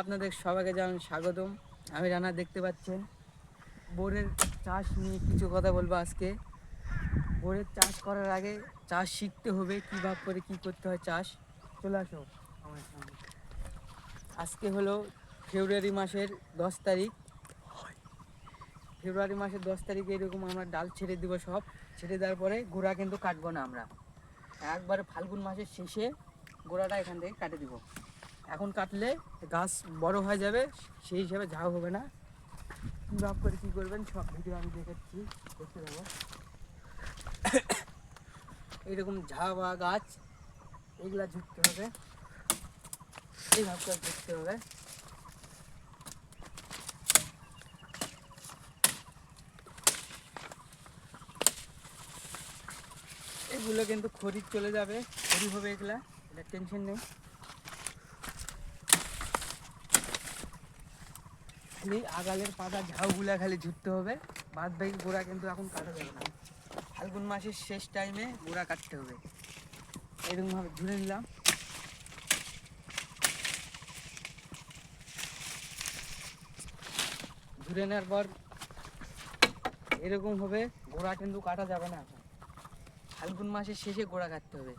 আপনাদের সবাইকে জানান স্বাগতম। আমি রানা, দেখতে পাচ্ছেন। বোরের চাষ নিয়ে কিছু কথা বলব আজকে। বোরের চাষ করার আগে চাষ শিখতে হবে কীভাবে করে কী করতে হয় চাষ। চলে আসো। আজকে হলো ফেব্রুয়ারি মাসের দশ তারিখ। ফেব্রুয়ারি মাসের দশ তারিখে এরকম আমরা ডাল ছেড়ে দেবো সব। ছেড়ে দেওয়ার পরে গোড়া কিন্তু কাটবো না আমরা। একবারে ফাল্গুন মাসের শেষে গোড়াটা এখান থেকে কাটে দিব। এখন কাটলে গাছ বড় হয়ে যাবে, সেই হিসাবে ঝাউ হবে না। কীভাবে করে কী করবেন? সব ভিডিও আমি দেখাচ্ছি, দেখতে যাব এইরকম ঝাবা গাছ, এগুলা ঝুঁকতে হবে। এইভাবে করে ঝুঁকতে হবে। এগুলো কিন্তু খরিদ চলে যাবে। খরি হবে এগুলা, এটা টেনশন নেই। খালি আগালের পাতা ঝাউগুলা খালি ঝুটতে হবে। বাদ বাকি গোড়া কিন্তু এখন কাটা যাবে না। ফাল্গুন মাসের শেষ টাইমে গোড়া কাটতে হবে। এরকমভাবে ঝুড়ে নিলাম। ঝুড়ে নেওয়ার পর এরকম হবে গোড়া কিন্তু কাটা যাবে না এখন। ফাল্গুন মাসের শেষে গোড়া কাটতে হবে।